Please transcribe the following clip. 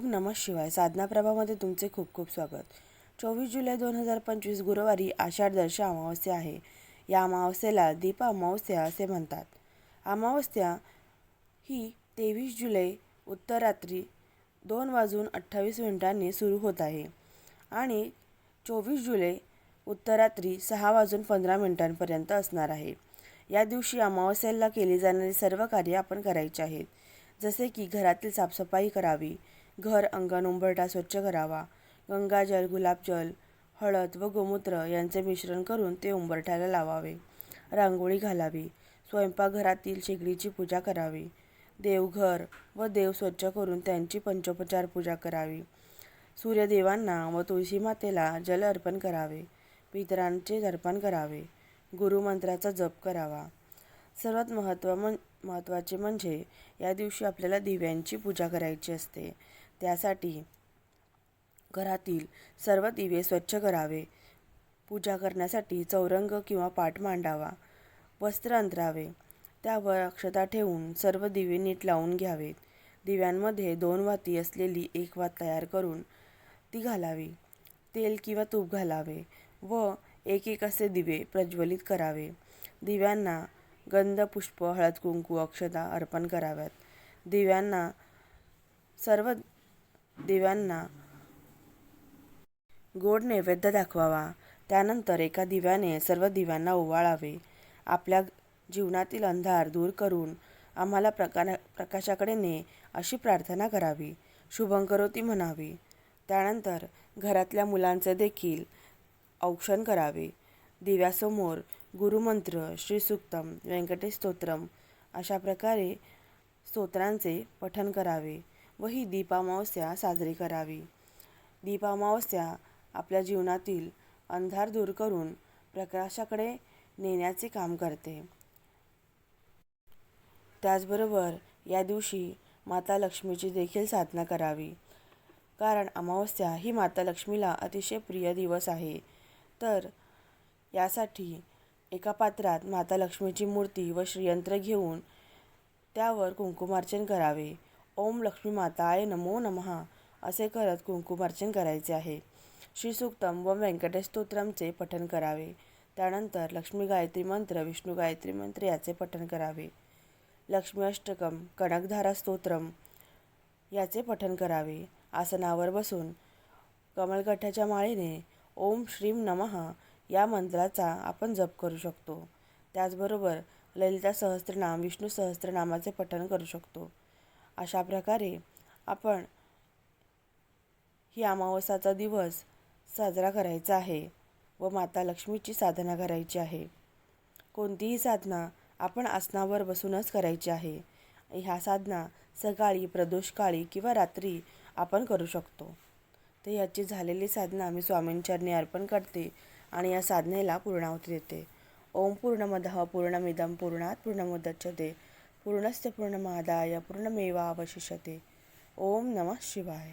ओम नमः शिवाय. साधनाप्रभामध्ये तुमचे खूप खूप स्वागत. चोवीस जुलै दोन हजार पंचवीस गुरुवारी आषाढदर्श अमावस्या आहे. या अमावस्येला दीप अमावस्या असे म्हणतात. अमावस्या ही तेवीस जुलै उत्तरात्री दोन वाजून अठ्ठावीस मिनिटांनी सुरू होत आहे आणि चोवीस जुलै उत्तरात्री सहा वाजून पंधरा मिनिटांपर्यंत असणार आहे. या दिवशी अमावस्येला केली जाणारी सर्व कार्य आपण करायची आहेत. जसे की घरातील साफसफाई करावी घर अंगण उंबरठा स्वच्छ करावा. गंगाजल गुलाबजल हळद व गोमूत्र यांचे मिश्रण करून ते उंबरठ्याला लावावे. रांगोळी घालावी. स्वयंपाकघरातील शेगडीची पूजा करावी. देवघर व देव स्वच्छ करून त्यांची पंचोपचार पूजा करावी. सूर्यदेवांना व तुळशी मातेला जल अर्पण करावे. पितरांचे अर्पण करावे. गुरुमंत्राचा जप करावा. सर्वात महत्त्व म्हण महत्त्वाचे म्हणजे या दिवशी आपल्याला दिव्यांची पूजा करायची असते. त्यासाठी घरातील सर्व दिवे स्वच्छ करावे. पूजा करण्यासाठी चौरंग किंवा पाठ मांडावा. वस्त्र अंतरावे. त्यावर अक्षता ठेवून सर्व दिवे नीट लावून घ्यावेत. दिव्यांमध्ये दोन वाती असलेली एक वात तयार करून ती घालावी. तेल किंवा तूप घालावे व एक एक असे दिवे प्रज्वलित करावे. दिव्यांना गंध पुष्प हळद कुंकू अक्षता अर्पण कराव्यात. दिव्यांना सर्व दिव्यांना गोड नैवेद्य दाखवावा. त्यानंतर एका दिव्याने सर्व दिव्यांना ओवाळावे. आपल्या जीवनातील अंधार दूर करून आम्हाला प्रका प्रकाशाकडे ने अशी प्रार्थना करावी. शुभंकरोती म्हणावी. त्यानंतर घरातल्या मुलांचे देखील औक्षण करावे. दिव्यासमोर गुरुमंत्र श्रीसुक्तम व्यंकटेश स्तोत्रम अशा प्रकारे स्तोत्रांचे पठन करावे. व ही दीपामावस्या साजरी करावी. दीपामावस्या आपल्या जीवनातील अंधार दूर करून प्रकाशाकडे नेण्याचे काम करते. त्याचबरोबर या दिवशी माता लक्ष्मीची देखील साधना करावी. कारण अमावस्या ही माता लक्ष्मीला अतिशय प्रिय दिवस आहे. तर यासाठी एका पात्रात माता लक्ष्मीची मूर्ती व श्रीयंत्र घेऊन त्यावर कुंकुमार्चन करावे. ओम लक्ष्मी माताय नमो नमः असे करत कुंकुमार्चन करायचे आहे. श्रीसूक्तम व व्यंकटेश स्तोत्रमचे पठण करावे. त्यानंतर लक्ष्मी गायत्री मंत्र विष्णू गायत्री मंत्र याचे पठण करावे. लक्ष्मी अष्टकम कणकधारा स्तोत्रम याचे पठण करावे. आसनावर बसून कमलगठ्याच्या माळेने ओम श्रीम नमः या मंत्राचा आपण जप करू शकतो. त्याचबरोबर ललिता सहस्त्रनाम विष्णू सहस्त्रनामाचे पठण करू शकतो. अशा प्रकारे आपण ही अमावस्याचा दिवस साजरा करायचा आहे व माता लक्ष्मीची साधना करायची आहे. कोणतीही साधना आपण आसनावर बसूनच करायची आहे. ह्या साधना सकाळी प्रदोषकाळी किंवा रात्री आपण करू शकतो. तर याची झालेली साधना मी स्वामींचरणी अर्पण करते आणि या साधनेला पूर्णाहुती देते. ओम पूर्णमद पूर्णमिदम पूर्णात पूर्णमुदच्यते पूर्णस्य पूर्णमादाय पूर्णमेवावशिष्यते ओम नमः शिवाय।